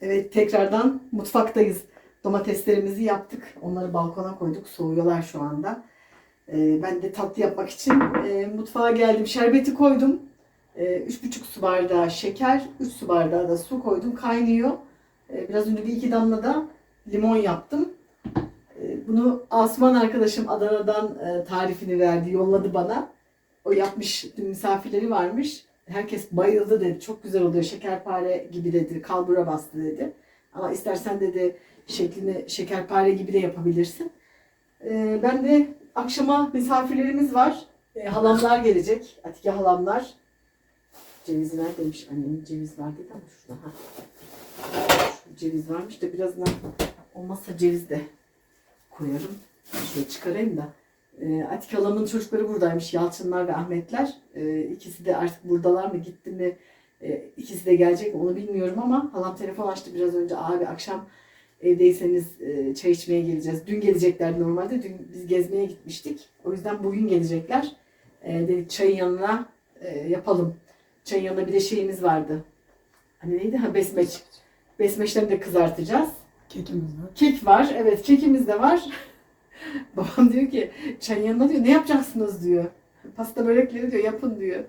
Evet tekrardan mutfaktayız. Domateslerimizi yaptık. Onları balkona koyduk. Soğuyorlar şu anda. Ee, ben de tatlı yapmak için e, mutfağa geldim. Şerbeti koydum. Ee, 3,5 su bardağı şeker, 3 su bardağı da su koydum. Kaynıyor. Ee, biraz önce bir iki damla da limon yaptım. Ee, bunu Asuman arkadaşım Adana'dan e, tarifini verdi, yolladı bana. O yapmış, misafirleri varmış. Herkes bayıldı dedi. Çok güzel oluyor. Şekerpare gibi dedi. Kalbura bastı dedi. Ama istersen dedi şeklini şekerpare gibi de yapabilirsin. Ee, ben de akşama misafirlerimiz var. Ee, halamlar gelecek. Atike halamlar. Cevizi neredeymiş? Annemin ceviz var dedi ama şurada. Ha. Ceviz varmış da birazdan olmazsa ceviz de koyarım. Şöyle çıkarayım da. E, Atik halamın çocukları buradaymış. Yalçınlar ve Ahmetler. E, ikisi de artık buradalar mı gitti mi? E, ikisi de gelecek mi onu bilmiyorum ama halam telefon açtı biraz önce. Abi akşam evdeyseniz e, çay içmeye geleceğiz. Dün geleceklerdi normalde. Dün biz gezmeye gitmiştik. O yüzden bugün gelecekler. E, dedik çayın yanına e, yapalım. Çayın yanında bir de şeyimiz vardı. Hani neydi? Ha besmeç. Besmeçlerini de kızartacağız. Kekimiz var. Kek var. Evet kekimiz de var. Babam diyor ki çayın yanında diyor ne yapacaksınız diyor. Pasta börekleri diyor yapın diyor.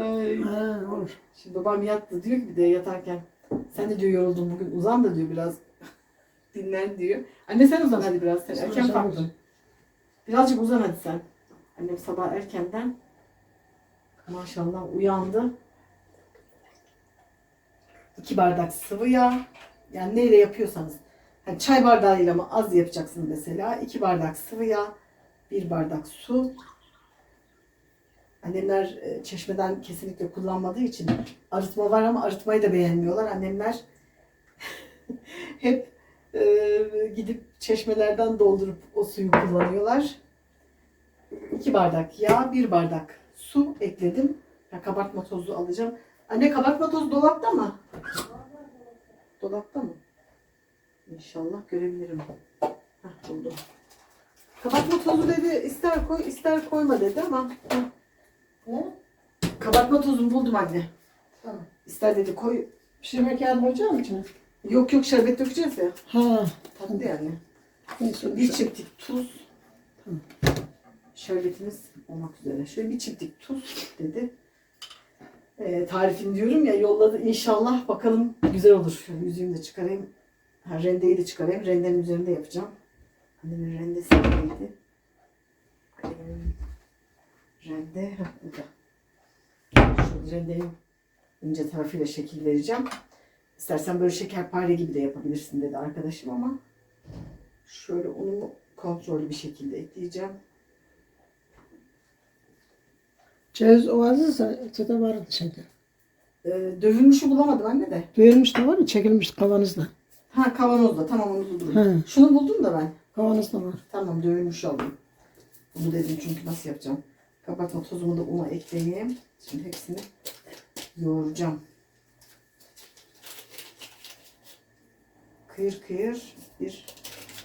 Ay. Ha, olur. Şimdi babam yattı diyor ki bir de yatarken sen de diyor yoruldun bugün uzan da diyor biraz dinlen diyor. Anne sen uzan hadi biraz sen erken kalktın. Birazcık uzan hadi sen. Annem sabah erkenden maşallah uyandı. İki bardak sıvı yağ. Yani neyle yapıyorsanız. Hani çay bardağıyla mı az yapacaksınız mesela. İki bardak sıvı yağ. Bir bardak su. Annemler e, çeşmeden kesinlikle kullanmadığı için arıtma var ama arıtmayı da beğenmiyorlar. Annemler hep e, gidip çeşmelerden doldurup o suyu kullanıyorlar. İki bardak yağ, bir bardak su ekledim. Ya kabartma tozu alacağım. Anne kabartma tozu dolapta mı? Dolapta mı? İnşallah görebilirim. Heh, buldum. Kabartma tozu dedi ister koy ister koyma dedi ama heh. Ne? kabartma tozunu buldum anne. Tamam. İster dedi koy. Pişirme kağıdı koyacağım içine. Yok yok şerbet dökeceğiz ya. Ha. Tatlı yani. Neyse. Bir çimdik tuz. Tamam. Şerbetimiz olmak üzere. Şöyle bir çimdik tuz dedi. Ee, tarifini diyorum ya yolladı. İnşallah bakalım güzel olur. Şöyle yüzüğümü de çıkarayım. Ha, rendeyi de çıkarayım. Rendenin üzerinde yapacağım. Annemin rendesi neydi? Annemin rende. Ha, burada. Şöyle rendenin ince tarafıyla şekil vereceğim. İstersen böyle şekerpare gibi de yapabilirsin dedi arkadaşım ama şöyle unumu kontrollü bir şekilde ekleyeceğim. Ceviz ovazıysa çıta vardı şeyde. Ee, dövülmüşü bulamadım anne de. Duyulmuş da var ya çekilmiş kavanozda. Ha kavanozda tamam onu buldum. Ha. Şunu buldum da ben. Kavanozda var. Tamam dövülmüş alayım. Bunu dedim çünkü nasıl yapacağım. Kabartma tozumu da una ekleyeyim. Şimdi hepsini yoğuracağım. Kıyır kıyır bir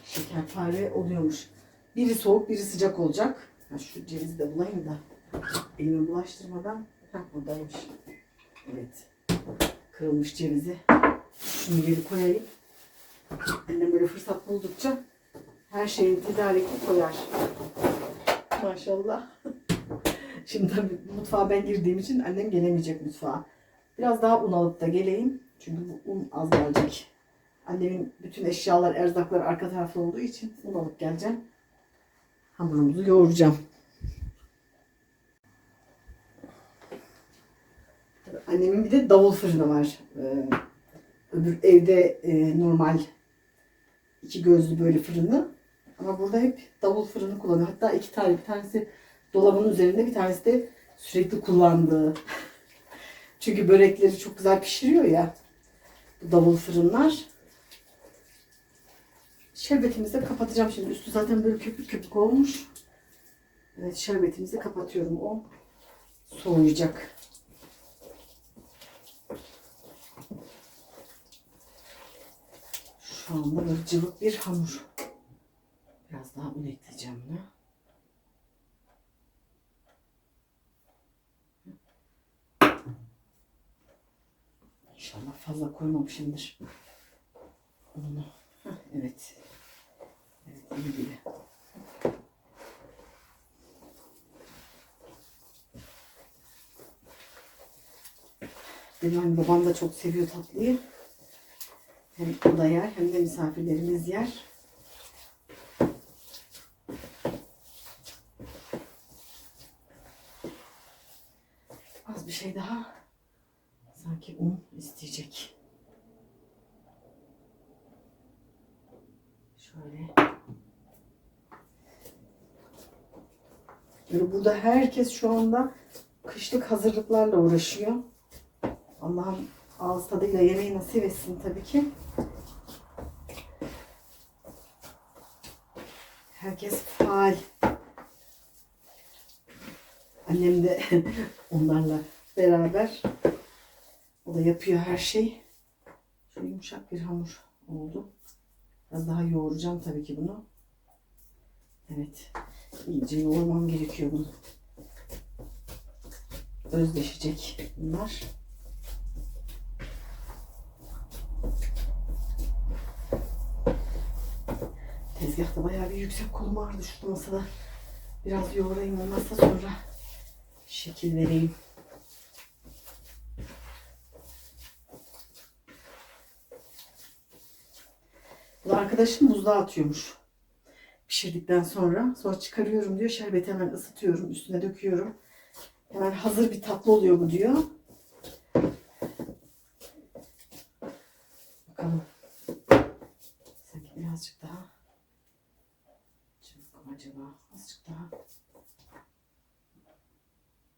şekerpare oluyormuş. Biri soğuk biri sıcak olacak. Ha, şu cevizi de bulayım da elimi bulaştırmadan. Ha, buradaymış. Evet. Kırılmış cevizi. Şunu geri koyayım. Annem böyle fırsat buldukça her şeyi tedarikli koyar. Maşallah. Şimdi tabii mutfağa ben girdiğim için annem gelemeyecek mutfağa. Biraz daha un alıp da geleyim. Çünkü bu un az gelecek. Annemin bütün eşyalar, erzaklar arka tarafta olduğu için un alıp geleceğim. Hamurumuzu yoğuracağım. Annemin bir de davul fırını var. Ee, öbür evde e, normal iki gözlü böyle fırını. Ama burada hep davul fırını kullanıyor. Hatta iki tane. Bir tanesi dolabın üzerinde bir tanesi de sürekli kullandığı. Çünkü börekleri çok güzel pişiriyor ya. Bu davul fırınlar. Şerbetimizi de kapatacağım şimdi. Üstü zaten böyle köpük köpük olmuş. Evet şerbetimizi kapatıyorum. O soğuyacak. Şu anda cıvık bir hamur. Biraz daha un ekleyeceğim buna. İnşallah fazla koymamışımdır. Heh, evet. Evet iyi gibi. Benim babam da çok seviyor tatlıyı. Hem o da yer hem de misafirlerimiz yer. Az bir şey daha. Sanki un isteyecek. Şöyle. Böyle burada herkes şu anda kışlık hazırlıklarla uğraşıyor. Allah'ım ağız tadıyla yemeği nasip etsin tabii ki. Herkes faal. Annem de onlarla beraber. O da yapıyor her şeyi. Şöyle yumuşak bir hamur oldu. Biraz daha yoğuracağım tabii ki bunu. Evet. İyice yoğurmam gerekiyor bunu. Özleşecek bunlar. Tezgahta bayağı bir yüksek kolum ağrıdı şurada masada. Biraz yoğurayım olmazsa sonra şekil vereyim. Bu da arkadaşım buzluğa atıyormuş. Pişirdikten sonra. Sonra çıkarıyorum diyor. Şerbeti hemen ısıtıyorum. Üstüne döküyorum. Hemen hazır bir tatlı oluyor bu diyor. Bakalım. Sanki birazcık daha. Çabuk mu acaba? Azıcık daha.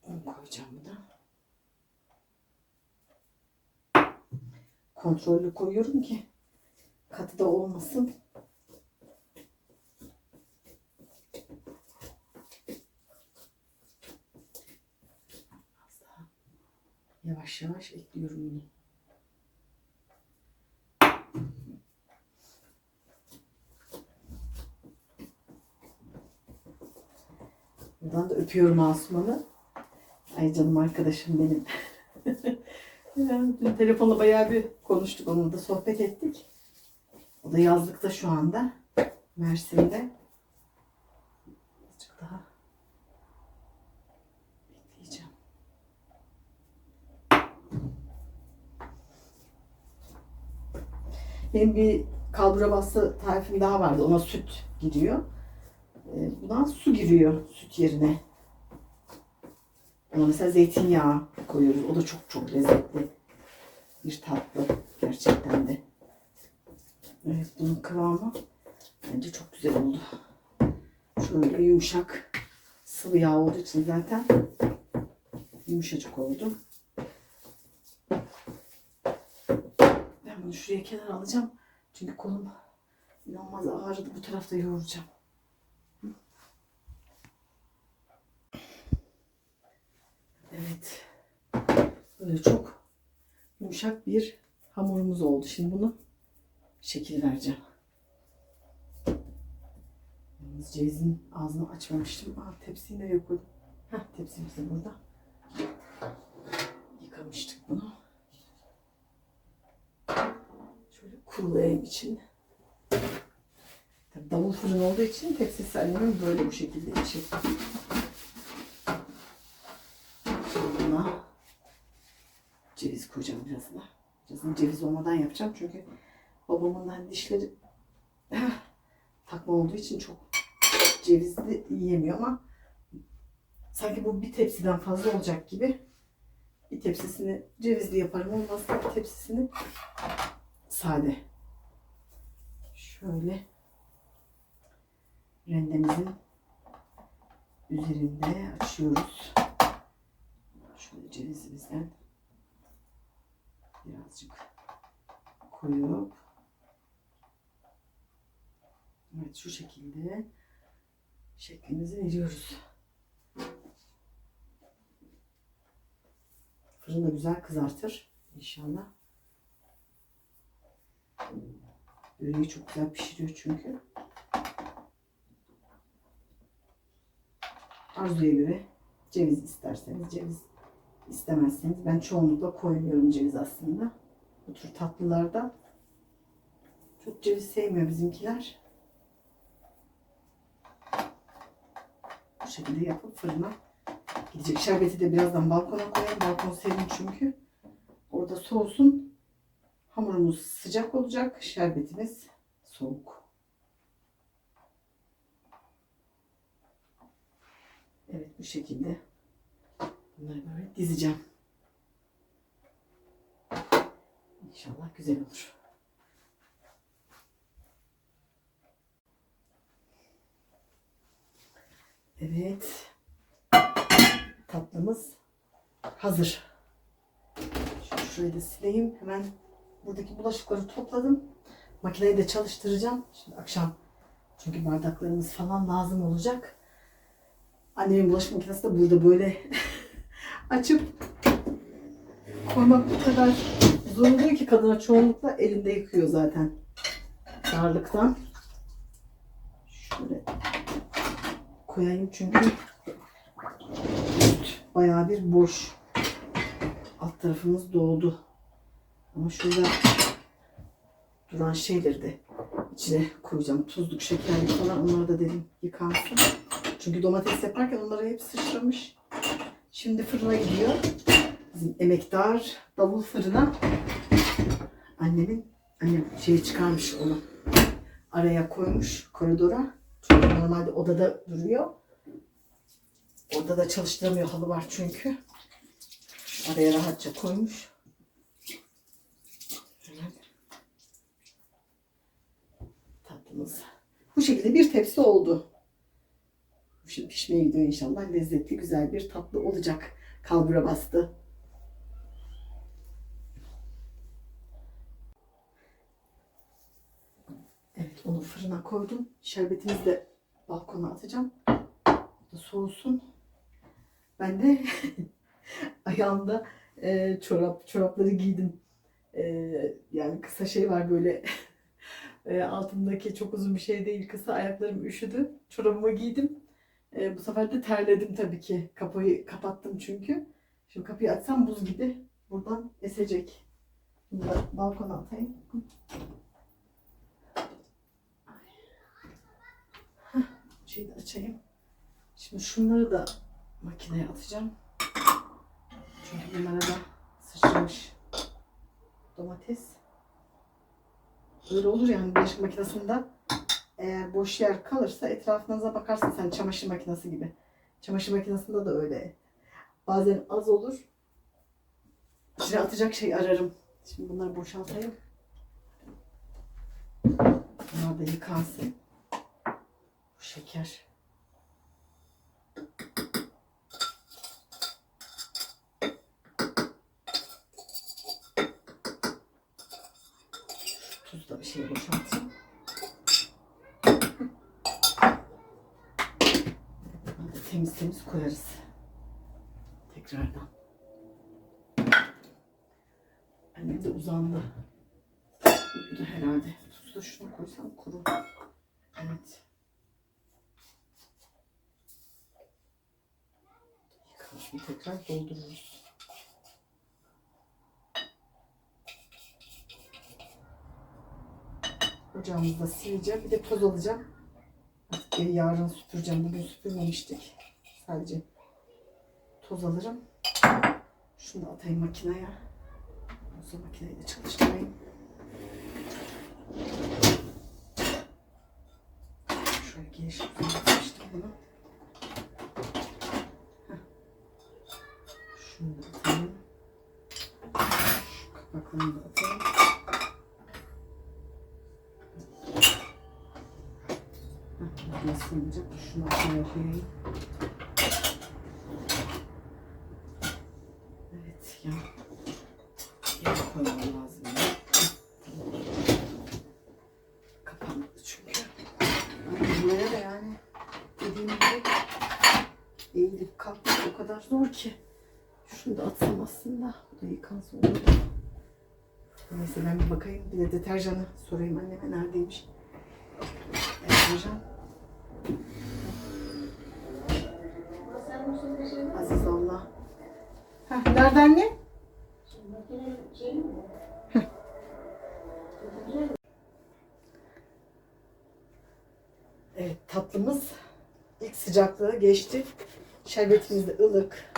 Un koyacağım bu da. Kontrollü koyuyorum ki katı da olmasın. Yavaş yavaş ekliyorum bunu. Buradan da öpüyorum Asuman'ı. Ay canım arkadaşım benim. Dün telefonla bayağı bir konuştuk onunla da sohbet ettik. O da yazlıkta şu anda. Mersin'de. Azıcık daha bekleyeceğim. Benim bir kalbura bastı tarifim daha vardı. Ona süt giriyor. Ee, Buna su giriyor süt yerine. Ona mesela zeytinyağı koyuyoruz. O da çok çok lezzetli bir tatlı gerçekten de. Evet bunun kıvamı bence çok güzel oldu. Şöyle yumuşak sıvı yağ olduğu için zaten yumuşacık oldu. Ben bunu şuraya kenara alacağım. Çünkü kolum inanılmaz ağrıdı. Bu tarafta yoğuracağım. Evet. Böyle çok yumuşak bir hamurumuz oldu. Şimdi bunu şekil vereceğim. Yalnız cevizin ağzını açmamıştım. Aa, tepsiyi nereye koydum? Heh, tepsimiz de burada. Yıkamıştık bunu. Şöyle kurulayayım için. Tabii davul fırın olduğu için tepsisi annemin böyle bu şekilde içi. Buna ceviz koyacağım birazına. Birazını ceviz olmadan yapacağım çünkü babamın da dişleri takma olduğu için çok cevizli yiyemiyor ama sanki bu bir tepsiden fazla olacak gibi bir tepsisini cevizli yaparım olmazsa bir tepsisini sade. Şöyle rendemizin üzerinde açıyoruz. Cevizimizden birazcık koyup evet şu şekilde şeklimizi veriyoruz. Fırında güzel kızartır inşallah. Böreği çok güzel pişiriyor çünkü. Arzuya göre ceviz isterseniz ceviz istemezseniz ben çoğunlukla koymuyorum ceviz aslında. Bu tür tatlılarda Çok ceviz sevmiyor bizimkiler. Bu şekilde yapıp fırına gidecek. Şerbeti de birazdan balkona koyarım. Balkon serin çünkü. Orada soğusun. Hamurumuz sıcak olacak. Şerbetimiz soğuk. Evet bu şekilde bunları böyle dizeceğim. İnşallah güzel olur. Evet. Tatlımız hazır. Şurayı da sileyim. Hemen buradaki bulaşıkları topladım. Makineyi de çalıştıracağım. Şimdi akşam çünkü bardaklarımız falan lazım olacak. Annemin bulaşık makinesi de burada böyle açıp koymak bu kadar zor oluyor ki kadına çoğunlukla elinde yıkıyor zaten. Darlıktan. Şöyle koyayım çünkü bayağı bir boş. Alt tarafımız doldu. Ama şurada duran şeyleri de içine koyacağım. Tuzluk, şekerlik falan onları da dedim yıkansın. Çünkü domates yaparken onları hep sıçramış. Şimdi fırına gidiyor. Bizim emektar davul fırına. Annemin annem şeyi çıkarmış onu. Araya koymuş koridora. Çünkü normalde odada duruyor. Odada çalıştıramıyor halı var çünkü. Araya rahatça koymuş. Hemen. Bu şekilde bir tepsi oldu. Pişmeye gidiyor inşallah. Lezzetli güzel bir tatlı olacak. Kalbura bastı. Evet onu fırına koydum. Şerbetimizi de balkona atacağım. Da soğusun. Ben de ayağımda e, çorap çorapları giydim. E, yani kısa şey var böyle e, altındaki çok uzun bir şey değil kısa ayaklarım üşüdü. Çorabımı giydim. E, bu sefer de terledim tabii ki. Kapıyı kapattım çünkü. Şimdi kapıyı açsam buz gibi buradan esecek. Da balkona atayım. Şeyi de açayım. Şimdi şunları da makineye atacağım. Çünkü bunlara da sıçramış domates. Öyle olur yani bulaşık makinesinde eğer boş yer kalırsa etrafınıza bakarsın sen çamaşır makinesi gibi. Çamaşır makinesinde de öyle. Bazen az olur. İçine atacak şey ararım. Şimdi bunları boşaltayım. Bunlar da yıkansın. Bu şeker. Temiz koyarız. Tekrardan. Annem de uzandı. Uyudu herhalde. Tuz da şuna koysam kuru. Evet. Yıkalım tekrar doldururuz. Ocağımızı da sileceğim. Bir de toz alacağım. Evi yarın süpüreceğim. Bugün süpürmemiştik. Sadece toz alırım. Şunu da atayım makineye. Olsa makineyi de çalıştırayım. Şöyle geniş uzatmıştım bunu. Heh. Şunu da atayım. Şu kapaklarını da atayım. Heh, Nasıl olacak? Şunu. Evet ya. Yere koymam lazım. ya. Kapanmadı çünkü. Buraya da yani dediğim gibi eğilip kalkmak o kadar zor ki. Şunu da atsam aslında. Bu da yıkansın olur. Neyse ben bir bakayım. Bir de deterjanı sorayım anneme neredeymiş. Deterjan. Aziz Allah. Heh, nerede anne? Evet tatlımız ilk sıcaklığı geçti. Şerbetimiz de ılık.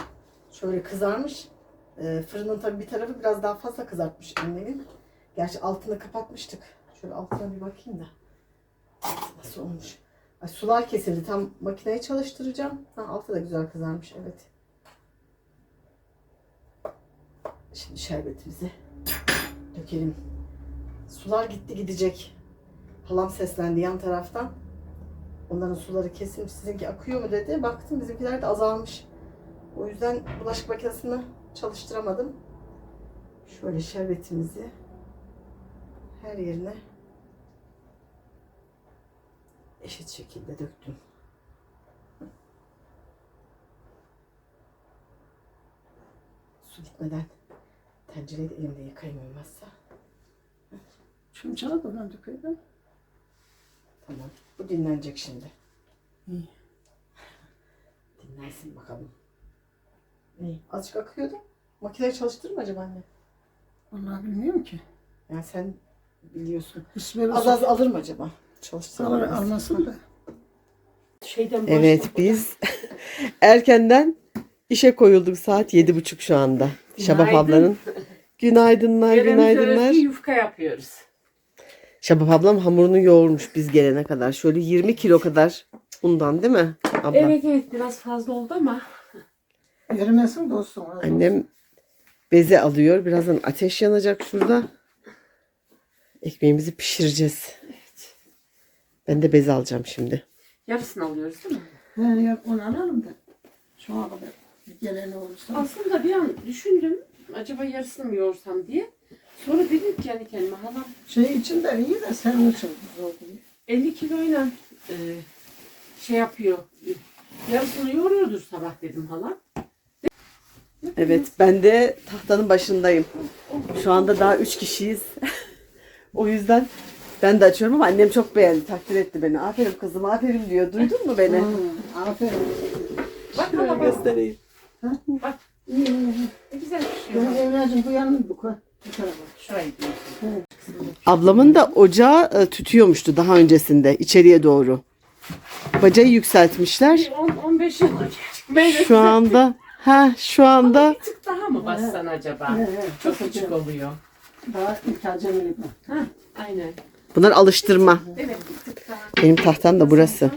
Şöyle kızarmış. Ee, fırının tabii bir tarafı biraz daha fazla kızartmış annemin. Gerçi altını kapatmıştık. Şöyle altına bir bakayım da. Nasıl olmuş? Ay, sular kesildi. Tam makineyi çalıştıracağım. Ha, altı da güzel kızarmış. Evet. Şimdi şerbetimizi dökelim. Sular gitti gidecek. Halam seslendi yan taraftan. Onların suları kesilmiş. Sizinki akıyor mu dedi. Baktım bizimkiler de azalmış. O yüzden bulaşık makinesini çalıştıramadım. Şöyle şerbetimizi her yerine eşit şekilde döktüm. Su gitmeden tencereyi de elimde yıkayayım olmazsa. Çumçağı da ben döküyorum. Tamam. Bu dinlenecek şimdi. İyi. Dinlensin bakalım. İyi. Azıcık akıyordu. Makineyi çalıştırır mı acaba anne? Vallahi bilmiyorum ki. Yani sen biliyorsun. İsmail Az az alır mı acaba? Mı? almasın da. Şeyden Evet biz erkenden işe koyulduk saat yedi buçuk şu anda. Şabap Günaydın. ablanın. Günaydınlar, günaydınlar. arası yufka yapıyoruz. Şabap ablam hamurunu yoğurmuş biz gelene kadar. Şöyle 20 kilo kadar undan değil mi abla? Evet evet biraz fazla oldu ama Yerimesin dostum. Annem beze alıyor. Birazdan ateş yanacak şurada. Ekmeğimizi pişireceğiz. Ben de bez alacağım şimdi. yarısını alıyoruz değil mi? He yok onu alalım da. Şu ana kadar bir gelen olursa. Aslında bir an düşündüm acaba yarısını mı yoğursam diye. Sonra dedim ki kendi kendime halam Şey için de iyi de senin için zor değil. 50 kiloyla e, şey yapıyor. Yarısını yoğuruyordur sabah dedim halam. Evet ben de tahtanın başındayım. Şu anda daha üç kişiyiz. o yüzden ben de açıyorum ama annem çok beğendi, takdir etti beni. Aferin kızım, aferin diyor. Duydun mu beni? Hmm, aferin. Bak Şöyle hala bak göstereyim. ne güzel pişiyor. Evlacım bu yanına bu kadar. Bu tarafa. Şurayı. Ablamın da ocağı e, tütüyormuştu daha öncesinde içeriye doğru. Bacayı yükseltmişler. Bir 10-15 yıl önce. Şu anda ha şu anda bir tık daha mı bassan acaba? He, he, Çok çok küçük oluyor. Daha ilk acemi. Ha, aynen. Bunlar alıştırma. Evet. Benim tahtam da burası.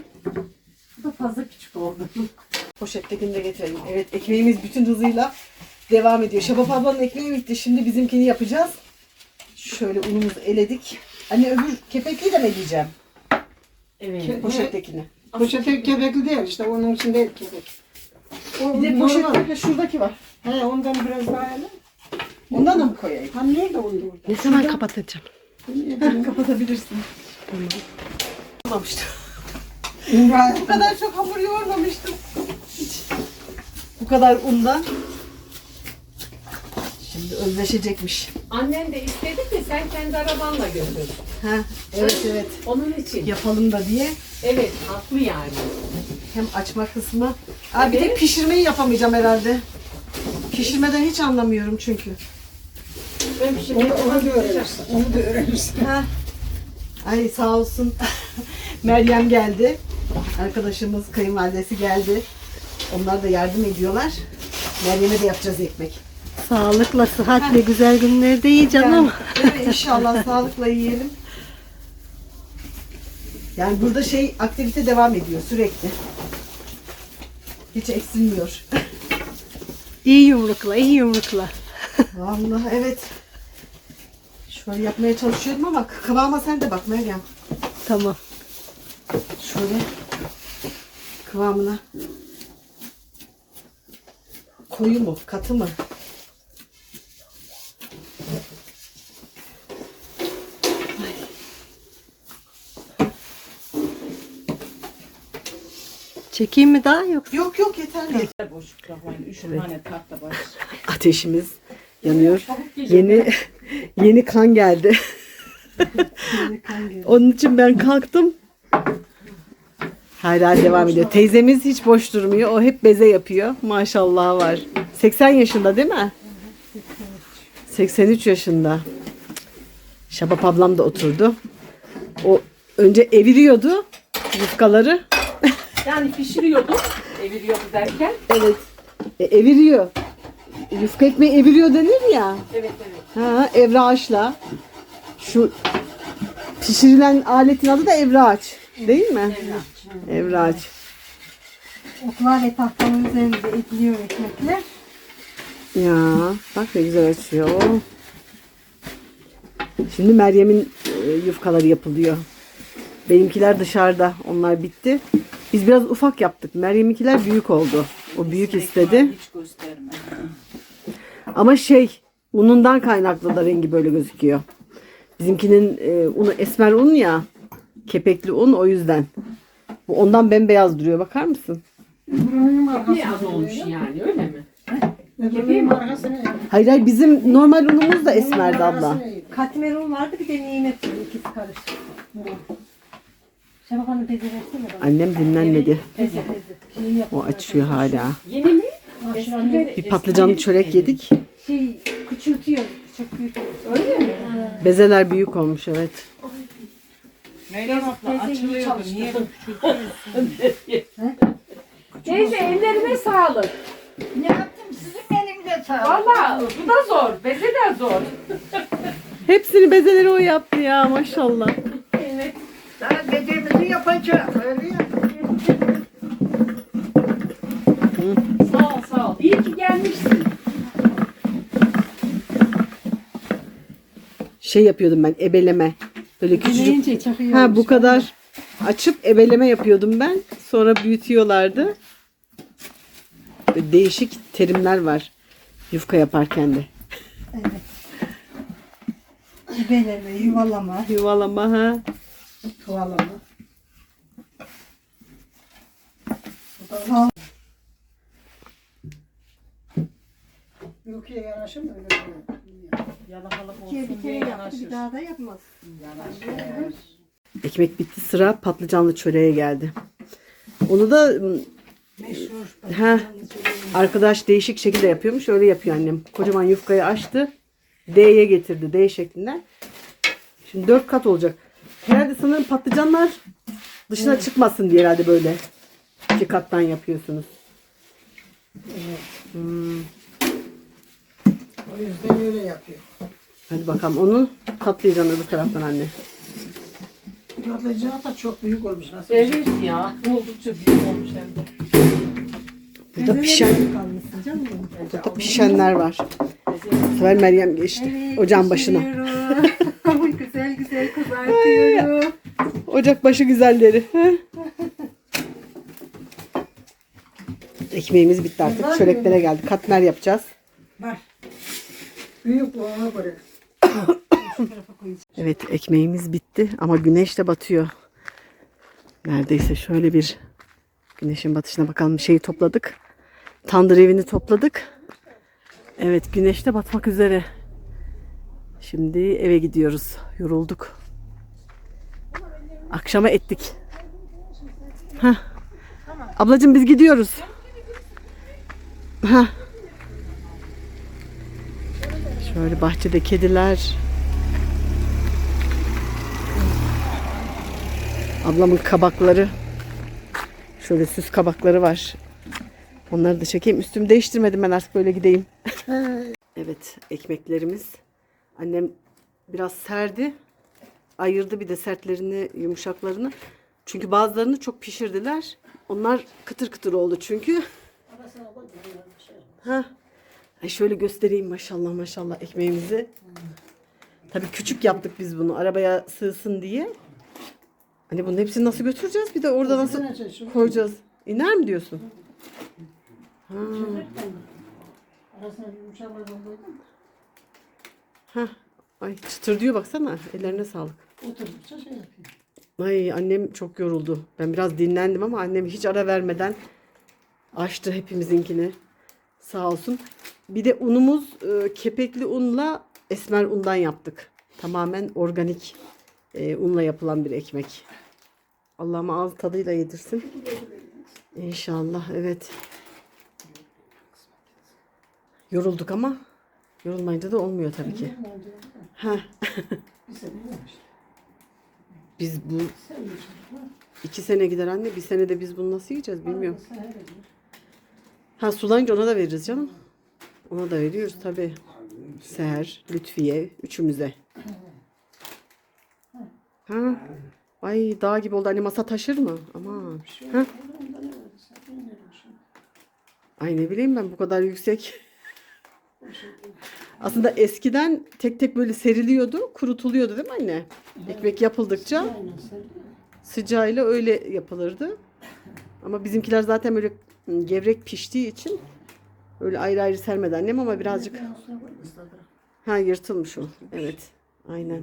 Bu da fazla küçük oldu. Poşettekini de getirelim. Evet ekmeğimiz bütün hızıyla devam ediyor. Şabap ablanın ekmeği bitti. Şimdi bizimkini yapacağız. Şöyle unumuzu eledik. Anne öbür kepekliyi de mi eleyeceğim? Evet. Poşettekini. Poşete kebekli değil işte onun için değil kebek. O Bir de normal. poşette ha, şuradaki var. He ondan biraz daha ele. Ondan da mı koyayım? Ha nerede onun orada? Ne zaman kapatacağım? Heh, kapatabilirsin. Olmamıştı. İmraat. Bu kadar çok hamur yoğurmamıştım. Hiç. Bu kadar undan. Şimdi özleşecekmiş. Annen de istedi ki sen kendi arabanla götür. Ha, evet evet. Onun için. Yapalım da diye. Evet, haklı yani. Hem açma kısmı. Aa, bir de Evet. pişirmeyi yapamayacağım herhalde. Pişirmeden hiç anlamıyorum çünkü. Ben bir şey Onu, onu da öğrenirsin. Onu da öğrenirsin. Ha. Ay sağ olsun. Meryem geldi. Arkadaşımız, kayınvalidesi geldi. Onlar da yardım ediyorlar. Meryem'e de yapacağız ekmek. Sağlıkla, sıhhatle güzel günlerde iyi Yani, evet, inşallah sağlıkla yiyelim. Yani burada şey aktivite devam ediyor sürekli. Hiç eksilmiyor. İyi yumrukla, iyi yumrukla. Vallahi evet. Şöyle yapmaya çalışıyorum ama kıvama sen de bak Meryem. Tamam. Şöyle kıvamına. Koyu mu, katı mı? Çekeyim mi daha yoksa? Yok yok yeterli. boşluklar var. Üç tane tahta var. Ateşimiz yanıyor. Yeni yeni kan geldi. Onun için ben kalktım. Hala devam ediyor. Teyzemiz hiç boş durmuyor. O hep beze yapıyor. Maşallah var. 80 yaşında değil mi? 83 yaşında. Şabap ablam da oturdu. O önce eviriyordu. yufkaları. Yani pişiriyordum. Eviriyordu derken. Evet. E, eviriyor. Yufka ekmeği eviriyor denir ya. Evet evet. Ha, evraçla. Şu pişirilen aletin adı da evraç. Değil mi? Evraç. Oklar ve tahtanın üzerinde ekliyor ekmekler. Ya bak ne güzel açıyor. Şimdi Meryem'in e, yufkaları yapılıyor. Benimkiler dışarıda. Onlar bitti. Biz biraz ufak yaptık. Meryem'inkiler büyük oldu. O büyük istedi. Hiç gösterme. Ama şey unundan kaynaklı da rengi böyle gözüküyor. Bizimkinin e, unu esmer un ya. Kepekli un o yüzden. Bu ondan bembeyaz duruyor. Bakar mısın? Buranın Bir arkasına az olmuş yani öyle mi? Öbürünün. Hayır hayır bizim normal unumuz da esmerdi abla. Katmeron vardı bir de nimet var, ikisi karışık. Şabak Hanım teyze versene bana. Annem dinlenmedi. Şey yap. O açıyor hala. Yeni mi? Bir patlıcanlı çörek yedik. şey küçültüyor. Çok büyük. Öyle mi? Bezeler büyük olmuş evet. Meryem abla açılıyordu. Niye Teyze ellerine sağlık. Ne yaptım sizin elimde sağ Valla bu da zor. Beze de zor. Hepsini bezeleri o yaptı ya maşallah. Evet. Daha dediğimizi yapacağız. Öyle ya. Sağ ol. İyi ki gelmişsin. Şey yapıyordum ben ebeleme. Böyle küçücük. Deneyince çakıyor. Ha bu kadar açıp ebeleme yapıyordum ben. Sonra büyütüyorlardı. Böyle değişik terimler var. Yufka yaparken de. Evet. Beleme, yuvalama, Yuvalama ha. tuvalama. Sağ Yok ya yanaşır mı öyle böyle? Yalakalık İkiye bir kere yaptı bir daha da yapmaz. Ekmek bitti sıra patlıcanlı çöreğe geldi. Onu da ım, Meşhur. ha arkadaş değişik şekilde yapıyormuş. Öyle yapıyor annem. Kocaman yufkayı açtı. D'ye getirdi. D şeklinden. Şimdi dört kat olacak. Herhalde sanırım patlıcanlar dışına çıkmasın diye herhalde böyle iki kattan yapıyorsunuz. Hmm. O yüzden öyle yapıyor. Hadi bakalım onu katlayacağım öbür taraftan anne. Patlıcanı da çok büyük olmuş. Nasıl? Evet ya. Oldukça büyük olmuş hem de. Burada pişen, burada pişenler var. Bu sefer Meryem geçti ocağın başına. güzel güzel kızartıyorum. Ocak başı güzelleri. Ekmeğimiz bitti artık. Çöreklere geldi. Katmer yapacağız. Bak. Evet ekmeğimiz bitti ama güneş de batıyor. Neredeyse şöyle bir güneşin batışına bakalım. Şeyi topladık. Tandır evini topladık. Evet güneş de batmak üzere. Şimdi eve gidiyoruz. Yorulduk. Akşama ettik. Heh. Ablacığım biz gidiyoruz. Heh. Şöyle bahçede kediler. Ablamın kabakları. Şöyle süs kabakları var. Onları da çekeyim. Üstümü değiştirmedim ben artık böyle gideyim. evet ekmeklerimiz. Annem biraz serdi. Ayırdı bir de sertlerini, yumuşaklarını. Çünkü bazılarını çok pişirdiler. Onlar kıtır kıtır oldu çünkü. Ha. Ay şöyle göstereyim maşallah maşallah ekmeğimizi. Tabii küçük yaptık biz bunu arabaya sığsın diye. Hani bunun hepsini nasıl götüreceğiz? Bir de orada nasıl koyacağız? İner mi diyorsun? Ha. Arasına yumuşaklardan koydum. Ha. Ay çıtır diyor baksana. Ellerine sağlık. Oturdukça şey. Ay annem çok yoruldu. Ben biraz dinlendim ama annem hiç ara vermeden açtı hepimizinkini. Sağ olsun. Bir de unumuz e, kepekli unla esmer undan yaptık. Tamamen organik e, unla yapılan bir ekmek. Allah'ım ağız tadıyla yedirsin. İnşallah evet. Yorulduk ama yorulmayınca da olmuyor tabii ki. Ha. Sene. Biz bu iki sene gider anne. Bir senede biz bunu nasıl yiyeceğiz bilmiyorum. Ha sulayınca ona da veririz canım. Ona da veriyoruz tabi. Seher, Lütfiye, üçümüze. Ha. Ay dağ gibi oldu. Anne masa taşır mı? Aman. Ha. Ay ne bileyim ben bu kadar yüksek. Aslında eskiden tek tek böyle seriliyordu, kurutuluyordu değil mi anne? Ekmek yapıldıkça sıcağıyla öyle yapılırdı. Ama bizimkiler zaten böyle ım, gevrek piştiği için öyle ayrı ayrı sermedi annem ama birazcık ha yırtılmış o. Evet. Aynen.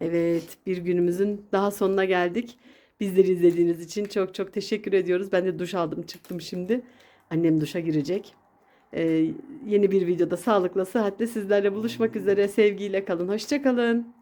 Evet, bir günümüzün daha sonuna geldik. Bizleri izlediğiniz için çok çok teşekkür ediyoruz. Ben de duş aldım, çıktım şimdi. Annem duşa girecek. Ee, yeni bir videoda sağlıkla, sıhhatle sizlerle buluşmak üzere. Sevgiyle kalın. Hoşça kalın.